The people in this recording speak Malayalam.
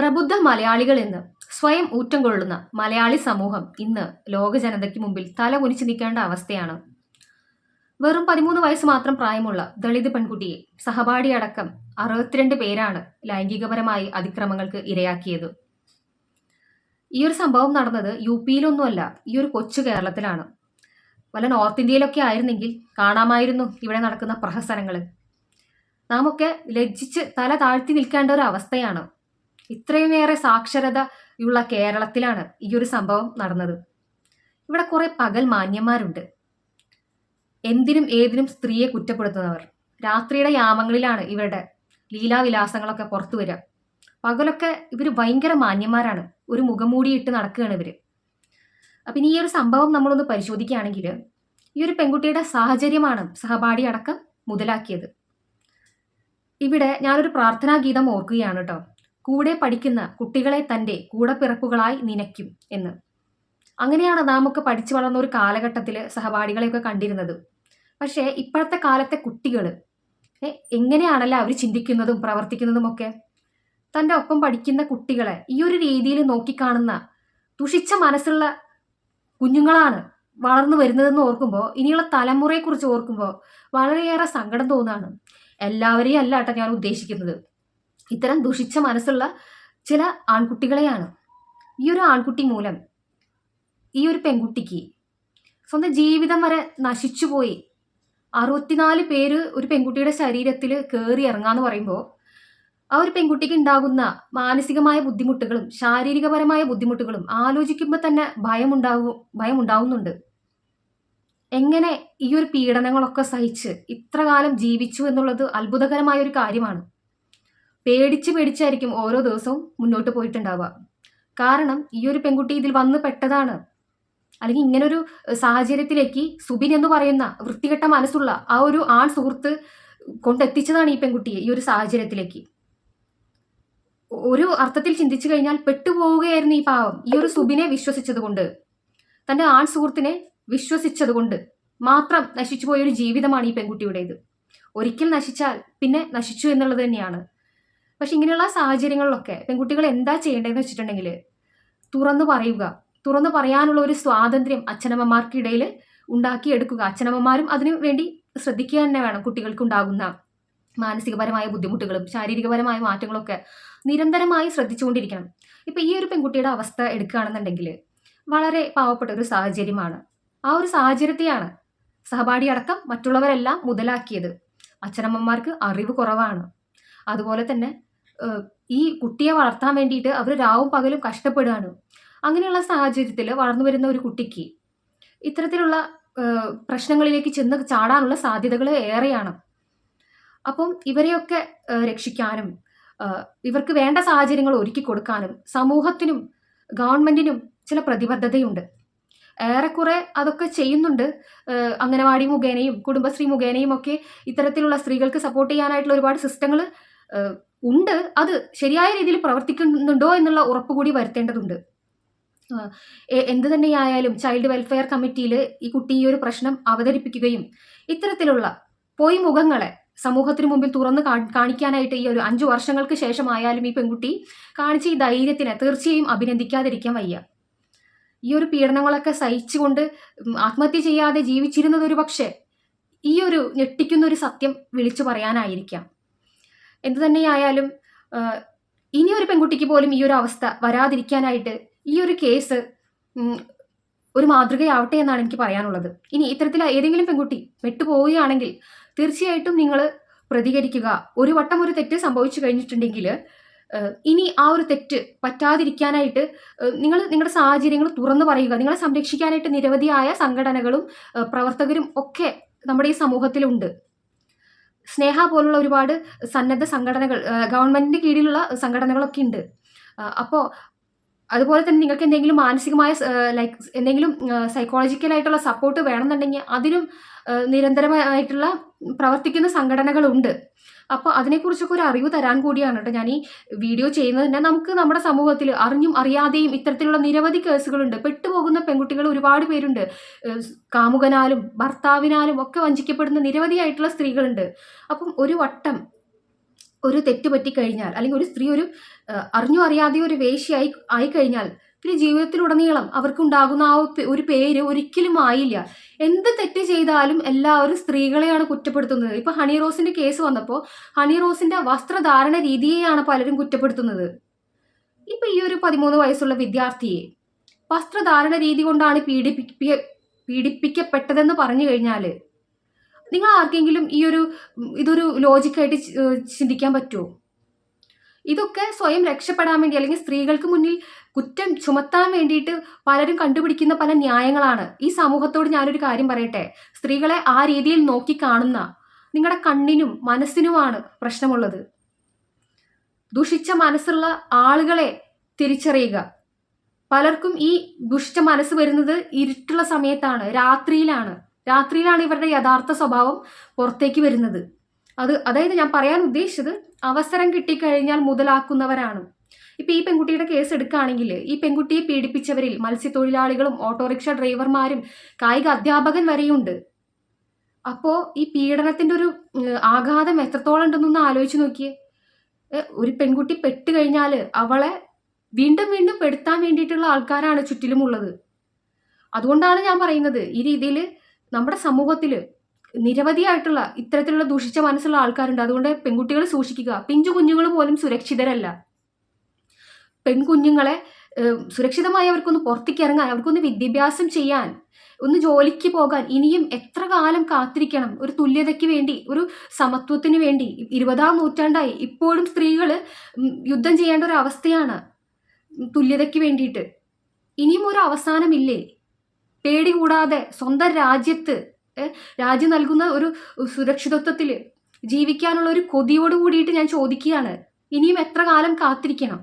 പ്രബുദ്ധ മലയാളികൾ എന്ന് സ്വയം ഊറ്റം കൊള്ളുന്ന മലയാളി സമൂഹം ഇന്ന് ലോക ജനതയ്ക്ക് മുമ്പിൽ തല കുനിച്ചു നിൽക്കേണ്ട അവസ്ഥയാണ്. വെറും പതിമൂന്ന് വയസ്സ് മാത്രം പ്രായമുള്ള ദളിത് പെൺകുട്ടിയെ സഹപാഠിയടക്കം അറുപത്തിരണ്ട് പേരാണ് ലൈംഗികപരമായി അതിക്രമങ്ങൾക്ക് ഇരയാക്കിയത്. ഈ ഒരു സംഭവം നടന്നത് യു പിയിലൊന്നുമല്ല ഈ ഒരു കൊച്ചു കേരളത്തിലാണ്. വല്ല നോർത്ത് ഇന്ത്യയിലൊക്കെ ആയിരുന്നെങ്കിൽ കാണാമായിരുന്നു ഇവിടെ നടക്കുന്ന പ്രഹസനങ്ങൾ നാമൊക്കെ ലജ്ജിച്ച് തല താഴ്ത്തി നിൽക്കേണ്ട ഒരു അവസ്ഥയാണ് ഇത്രയുമേറെ സാക്ഷരതയുള്ള കേരളത്തിലാണ് ഈ ഒരു സംഭവം നടന്നത്. ഇവിടെ കുറെ പകൽ മാന്യന്മാരുണ്ട്. എന്തിനും ഏതിനും സ്ത്രീയെ കുറ്റപ്പെടുത്തുന്നവർ. രാത്രിയുടെ യാമങ്ങളിലാണ് ഇവരുടെ ലീലാവിലാസങ്ങളൊക്കെ പുറത്തു വരിക. പകലൊക്കെ ഇവർ ഭയങ്കര മാന്യന്മാരാണ്. ഒരു മുഖംമൂടിയിട്ട് നടക്കുകയാണ് ഇവർ അപ്പം ഇനി ഈ ഒരു സംഭവം നമ്മളൊന്ന് പരിശോധിക്കുകയാണെങ്കിൽ ഈ ഒരു പെൺകുട്ടിയുടെ സാഹചര്യമാണ് സഹപാഠി അടക്കം മുതലാക്കിയത്. ഇവിടെ ഞാനൊരു പ്രാർത്ഥനാ ഗീതം ഓർക്കുകയാണ് കേട്ടോ. കൂടെ പഠിക്കുന്ന കുട്ടികളെ തന്റെ കൂടപ്പിറപ്പുകളായി നിനയ്ക്കും എന്ന്. അങ്ങനെയാണ് നാം ഒക്കെ പഠിച്ചു വളർന്ന ഒരു കാലഘട്ടത്തിൽ സഹപാഠികളെയൊക്കെ കണ്ടിരുന്നത്. പക്ഷേ ഇപ്പോഴത്തെ കാലത്തെ കുട്ടികൾ എങ്ങനെയാണല്ലോ അവർ ചിന്തിക്കുന്നതും പ്രവർത്തിക്കുന്നതും ഒക്കെ? തന്റെ ഒപ്പം പഠിക്കുന്ന കുട്ടികളെ ഈ ഒരു രീതിയിൽ നോക്കിക്കാണുന്ന തുഷിച്ച മനസ്സുള്ള കുഞ്ഞുങ്ങളാണ് വളർന്നു വരുന്നതെന്ന് ഓർക്കുമ്പോൾ ഇനിയുള്ള തലമുറയെക്കുറിച്ച് ഓർക്കുമ്പോൾ വളരെയേറെ സങ്കടം തോന്നുകയാണ് എല്ലാവരെയും അല്ല കേട്ടോ ഞാൻ ഉദ്ദേശിക്കുന്നത്. ഇത്തരം ദുഷിച്ച മനസ്സുള്ള ചില ആൺകുട്ടികളെയാണ്. ഈ ഒരു ആൺകുട്ടി മൂലം ഈ ഒരു പെൺകുട്ടിക്ക് സ്വന്തം ജീവിതം വരെ നശിച്ചുപോയി അറുപത്തിനാല് പേര് ഒരു പെൺകുട്ടിയുടെ ശരീരത്തിൽ കയറി ഇറങ്ങാന്ന് പറയുമ്പോൾ ആ ഒരു പെൺകുട്ടിക്ക് ഉണ്ടാകുന്ന മാനസികമായ ബുദ്ധിമുട്ടുകളും ശാരീരികപരമായ ബുദ്ധിമുട്ടുകളും ആലോചിക്കുമ്പോൾ തന്നെ ഭയമുണ്ടാകും ഭയമുണ്ടാവുന്നുണ്ട്. എങ്ങനെ ഈ ഒരു പീഡനങ്ങളൊക്കെ സഹിച്ച് ഇത്രകാലം ജീവിച്ചു എന്നുള്ളത് അത്ഭുതകരമായ ഒരു കാര്യമാണ്. പേടിച്ച് പേടിച്ചായിരിക്കും ഓരോ ദിവസവും മുന്നോട്ട് പോയിട്ടുണ്ടാവുക. കാരണം ഈ ഒരു പെൺകുട്ടി ഇതിൽ വന്ന് പെട്ടതാണ്. അല്ലെങ്കിൽ ഇങ്ങനൊരു സാഹചര്യത്തിലേക്ക് സുബിൻ എന്ന് പറയുന്ന വൃത്തികെട്ട മനസ്സുള്ള ആ ഒരു ആൺ സുഹൃത്ത് കൊണ്ടെത്തിച്ചതാണ് ഈ പെൺകുട്ടിയെ ഈ ഒരു സാഹചര്യത്തിലേക്ക്. ഒരു അർത്ഥത്തിൽ ചിന്തിച്ചു കഴിഞ്ഞാൽ പെട്ടുപോവുകയായിരുന്നു ഈ പാവം. ഈ ഒരു സുബിനെ വിശ്വസിച്ചത് കൊണ്ട് തന്റെ ആൺ സുഹൃത്തിനെ വിശ്വസിച്ചത് കൊണ്ട് മാത്രം നശിച്ചു പോയ ഒരു ജീവിതമാണ് ഈ പെൺകുട്ടിയുടേത്. ഒരിക്കൽ നശിച്ചാൽ പിന്നെ നശിച്ചു എന്നുള്ളത് തന്നെയാണ്. പക്ഷെ ഇങ്ങനെയുള്ള സാഹചര്യങ്ങളിലൊക്കെ പെൺകുട്ടികൾ എന്താ ചെയ്യേണ്ടതെന്ന് വെച്ചിട്ടുണ്ടെങ്കിൽ തുറന്നു പറയുക തുറന്നു പറയാനുള്ള ഒരു സ്വാതന്ത്ര്യം അച്ഛനമ്മമാർക്കിടയിൽ ഉണ്ടാക്കിയെടുക്കുക. അച്ഛനമ്മമാരും അതിനു വേണ്ടി ശ്രദ്ധിക്കുക തന്നെ വേണം കുട്ടികൾക്ക് ഉണ്ടാകുന്ന മാനസികപരമായ ബുദ്ധിമുട്ടുകളും ശാരീരികപരമായ മാറ്റങ്ങളൊക്കെ നിരന്തരമായി ശ്രദ്ധിച്ചുകൊണ്ടിരിക്കണം. ഇപ്പം ഈ ഒരു പെൺകുട്ടിയുടെ അവസ്ഥ എടുക്കുകയാണെന്നുണ്ടെങ്കിൽ വളരെ പാവപ്പെട്ട ഒരു സാഹചര്യമാണ്. ആ ഒരു സാഹചര്യത്തെയാണ് സഹപാഠി അടക്കം മറ്റുള്ളവരെല്ലാം മുതലാക്കിയത്. അച്ഛനമ്മമാർക്ക് അറിവ് കുറവാണ്. അതുപോലെ തന്നെ ഈ കുട്ടിയെ വളർത്താൻ വേണ്ടിയിട്ട് അവർ രാവും പകലും കഷ്ടപ്പെടുകയാണ്. അങ്ങനെയുള്ള സാഹചര്യത്തിൽ വളർന്നു വരുന്ന ഒരു കുട്ടിക്ക് ഇത്തരത്തിലുള്ള പ്രശ്നങ്ങളിലേക്ക് ചെന്ന് ചാടാനുള്ള സാധ്യതകൾ ഏറെയാണ്. അപ്പം ഇവരെയൊക്കെ രക്ഷിക്കാനും ഇവർക്ക് വേണ്ട സാഹചര്യങ്ങൾ ഒരുക്കി കൊടുക്കാനും സമൂഹത്തിനും ഗവൺമെന്റിനും ചില പ്രതിബദ്ധതയുണ്ട്. ഏറെക്കുറെ അതൊക്കെ ചെയ്യുന്നുണ്ട്. അംഗനവാടി മുഖേനയും കുടുംബശ്രീ മുഖേനയും ഒക്കെ ഇത്തരത്തിലുള്ള സ്ത്രീകൾക്ക് സപ്പോർട്ട് ചെയ്യാനായിട്ടുള്ള ഒരുപാട് സിസ്റ്റങ്ങൾ ഉണ്ട്. അത് ശരിയായ രീതിയിൽ പ്രവർത്തിക്കുന്നുണ്ടോ എന്നുള്ള ഉറപ്പ് കൂടി വരുത്തേണ്ടതുണ്ട്. എന്ത് തന്നെയായാലും ചൈൽഡ് വെൽഫെയർ കമ്മിറ്റിയിൽ ഈ കുട്ടി ഈ ഒരു പ്രശ്നം അവതരിപ്പിക്കുകയും ഇത്തരത്തിലുള്ള പോയി മുഖങ്ങളെ സമൂഹത്തിന് മുമ്പിൽ തുറന്ന് കാണിക്കാനായിട്ട് ഈ ഒരു അഞ്ചു വർഷങ്ങൾക്ക് ശേഷമായാലും ഈ പെൺകുട്ടി കാണിച്ച ഈ ധൈര്യത്തിനെ തീർച്ചയായും അഭിനന്ദിക്കാതിരിക്കാൻ വയ്യ. ഈ ഒരു പീഡനങ്ങളൊക്കെ സഹിച്ചുകൊണ്ട് ആത്മഹത്യ ചെയ്യാതെ ജീവിച്ചിരുന്നത് ഒരു പക്ഷേ ഈ ഒരു ഞെട്ടിക്കുന്ന ഒരു സത്യം വിളിച്ചു പറയാനായിരിക്കാം. എന്തു തന്നെയായാലും ഇനി ഒരു പെൺകുട്ടിക്ക് പോലും ഈ ഒരു അവസ്ഥ വരാതിരിക്കാനായിട്ട് ഈ ഒരു കേസ് ഒരു മാതൃകയാവട്ടെ എന്നാണ് എനിക്ക് പറയാനുള്ളത്. ഇനി ഇത്തരത്തിൽ ഏതെങ്കിലും പെൺകുട്ടി പെട്ടുപോവുകയാണെങ്കിൽ തീർച്ചയായിട്ടും നിങ്ങൾ പ്രതികരിക്കുക. ഒരു വട്ടം ഒരു തെറ്റ് സംഭവിച്ചു കഴിഞ്ഞിട്ടുണ്ടെങ്കിൽ ഇനി ആ ഒരു തെറ്റ് പറ്റാതിരിക്കാനായിട്ട് നിങ്ങൾ നിങ്ങളുടെ സാഹചര്യങ്ങൾ തുറന്നു പറയുക. നിങ്ങളെ സംരക്ഷിക്കാനായിട്ട് നിരവധിയായ സംഘടനകളും പ്രവർത്തകരും ഒക്കെ നമ്മുടെ ഈ സമൂഹത്തിലുണ്ട്. സ്നേഹ പോലുള്ള ഒരുപാട് സന്നദ്ധ സംഘടനകൾ ഗവൺമെന്റിന്റെ കീഴിലുള്ള സംഘടനകളൊക്കെ ഉണ്ട്. അപ്പോൾ അതുപോലെ തന്നെ നിങ്ങൾക്ക് എന്തെങ്കിലും മാനസികമായ ലൈക്ക് എന്തെങ്കിലും സൈക്കോളജിക്കലായിട്ടുള്ള സപ്പോർട്ട് വേണമെന്നുണ്ടെങ്കിൽ അതിനും നിരന്തരമായിട്ടുള്ള പ്രവർത്തിക്കുന്ന സംഘടനകളുണ്ട്. അപ്പോൾ അതിനെക്കുറിച്ചൊക്കെ ഒരു അറിവ് തരാൻ കൂടിയാണ് കേട്ടോ ഞാൻ ഈ വീഡിയോ ചെയ്യുന്നത്. തന്നെ നമുക്ക് നമ്മുടെ സമൂഹത്തിൽ അറിഞ്ഞും അറിയാതെയും ഇത്തരത്തിലുള്ള നിരവധി കേസുകളുണ്ട്. പെട്ടുപോകുന്ന പെൺകുട്ടികൾ ഒരുപാട് പേരുണ്ട്. കാമുകനാലും ഭർത്താവിനാലും ഒക്കെ വഞ്ചിക്കപ്പെടുന്ന നിരവധിയായിട്ടുള്ള സ്ത്രീകളുണ്ട്. അപ്പം ഒരു വട്ടം ഒരു തെറ്റ് പറ്റിക്കഴിഞ്ഞാൽ അല്ലെങ്കിൽ ഒരു സ്ത്രീ ഒരു അറിഞ്ഞും അറിയാതെയോ ഒരു വേശിയായി ആയിക്കഴിഞ്ഞാൽ പിന്നെ ജീവിതത്തിലുടനീളം അവർക്കുണ്ടാകുന്ന ആ ഒരു പേര് ഒരിക്കലും ആയില്ല. എന്ത് തെറ്റ് ചെയ്താലും എല്ലാവരും സ്ത്രീകളെയാണ് കുറ്റപ്പെടുത്തുന്നത്. ഇപ്പൊ ഹണി റോസിന്റെ കേസ് വന്നപ്പോൾ ഹണി റോസിന്റെ വസ്ത്രധാരണ രീതിയെയാണ് പലരും കുറ്റപ്പെടുത്തുന്നത്. ഇപ്പൊ ഈ ഒരു പതിമൂന്ന് വയസ്സുള്ള വിദ്യാർത്ഥിയെ വസ്ത്രധാരണ രീതി കൊണ്ടാണ് പീഡിപ്പിക്ക പീഡിപ്പിക്കപ്പെട്ടതെന്ന് പറഞ്ഞു കഴിഞ്ഞാൽ നിങ്ങൾ ആർക്കെങ്കിലും ഈ ഒരു ഇതൊരു ലോജിക്കായിട്ട് ചിന്തിക്കാൻ പറ്റുമോ ഇതൊക്കെ സ്വയം രക്ഷപ്പെടാൻ വേണ്ടി അല്ലെങ്കിൽ സ്ത്രീകൾക്ക് മുന്നിൽ കുറ്റം ചുമത്താൻ വേണ്ടിയിട്ട് പലരും കണ്ടുപിടിക്കുന്ന പല ന്യായങ്ങളാണ്. ഈ സമൂഹത്തോട് ഞാനൊരു കാര്യം പറയട്ടെ. സ്ത്രീകളെ ആ രീതിയിൽ നോക്കി കാണുന്ന നിങ്ങളുടെ കണ്ണിനും മനസ്സിനുമാണ് പ്രശ്നമുള്ളത്. ദുഷിച്ച മനസ്സുള്ള ആളുകളെ തിരിച്ചറിയുക. പലർക്കും ഈ ദുഷിച്ച മനസ്സ് വരുന്നത് ഇരുട്ടുള്ള സമയത്താണ് രാത്രിയിലാണ്. രാത്രിയിലാണ് ഇവരുടെ യഥാർത്ഥ സ്വഭാവം പുറത്തേക്ക് വരുന്നത്. അത് അതായത് ഞാൻ പറയാൻ ഉദ്ദേശിച്ചത് അവസരം കിട്ടിക്കഴിഞ്ഞാൽ മുതലാക്കുന്നവരാണ്. ഇപ്പൊ ഈ പെൺകുട്ടിയുടെ കേസ് എടുക്കുകയാണെങ്കിൽ ഈ പെൺകുട്ടിയെ പീഡിപ്പിച്ചവരിൽ മത്സ്യത്തൊഴിലാളികളും ഓട്ടോറിക്ഷ ഡ്രൈവർമാരും കായിക അധ്യാപകൻ വരെയുണ്ട്. അപ്പോൾ ഈ പീഡനത്തിന്റെ ഒരു ആഘാതം എത്രത്തോളം ഉണ്ടെന്നൊന്ന് ആലോചിച്ച് നോക്കിയേ. ഒരു പെൺകുട്ടി പെട്ട് കഴിഞ്ഞാൽ അവളെ വീണ്ടും വീണ്ടും പെടുത്താൻ വേണ്ടിയിട്ടുള്ള ആൾക്കാരാണ് ചുറ്റിലുമുള്ളത്. അതുകൊണ്ടാണ് ഞാൻ പറയുന്നത് ഈ രീതിയിൽ നമ്മുടെ സമൂഹത്തിൽ നിരവധിയായിട്ടുള്ള ഇത്തരത്തിലുള്ള ദൂഷിച്ച മനസ്സുള്ള ആൾക്കാരുണ്ട്. അതുകൊണ്ട് പെൺകുട്ടികൾ സൂക്ഷിക്കുക. പിഞ്ചു കുഞ്ഞുങ്ങൾ പോലും സുരക്ഷിതരല്ല. പെൺകുഞ്ഞുങ്ങളെ സുരക്ഷിതമായി അവർക്കൊന്ന് പുറത്തേക്ക് ഇറങ്ങാൻ അവർക്കൊന്ന് വിദ്യാഭ്യാസം ചെയ്യാൻ ഒന്ന് ജോലിക്ക് പോകാൻ ഇനിയും എത്ര കാലം കാത്തിരിക്കണം? ഒരു തുല്യതയ്ക്ക് വേണ്ടി ഒരു സമത്വത്തിന് വേണ്ടി ഇരുപതാം നൂറ്റാണ്ടായി ഇപ്പോഴും സ്ത്രീകൾ യുദ്ധം ചെയ്യേണ്ട ഒരു അവസ്ഥയാണ് തുല്യതയ്ക്ക് വേണ്ടിയിട്ട്. ഇനിയും ഒരു അവസാനമില്ലേ? പേടി കൂടാതെ സ്വന്തം രാജ്യത്ത് രാജ്യം നൽകുന്ന ഒരു സുരക്ഷിതത്വത്തിൽ ജീവിക്കാനുള്ള ഒരു കൊതിയോട് കൂടിയിട്ട് ഞാൻ ചോദിക്കുകയാണ്. ഇനിയും എത്ര കാലം കാത്തിരിക്കണം?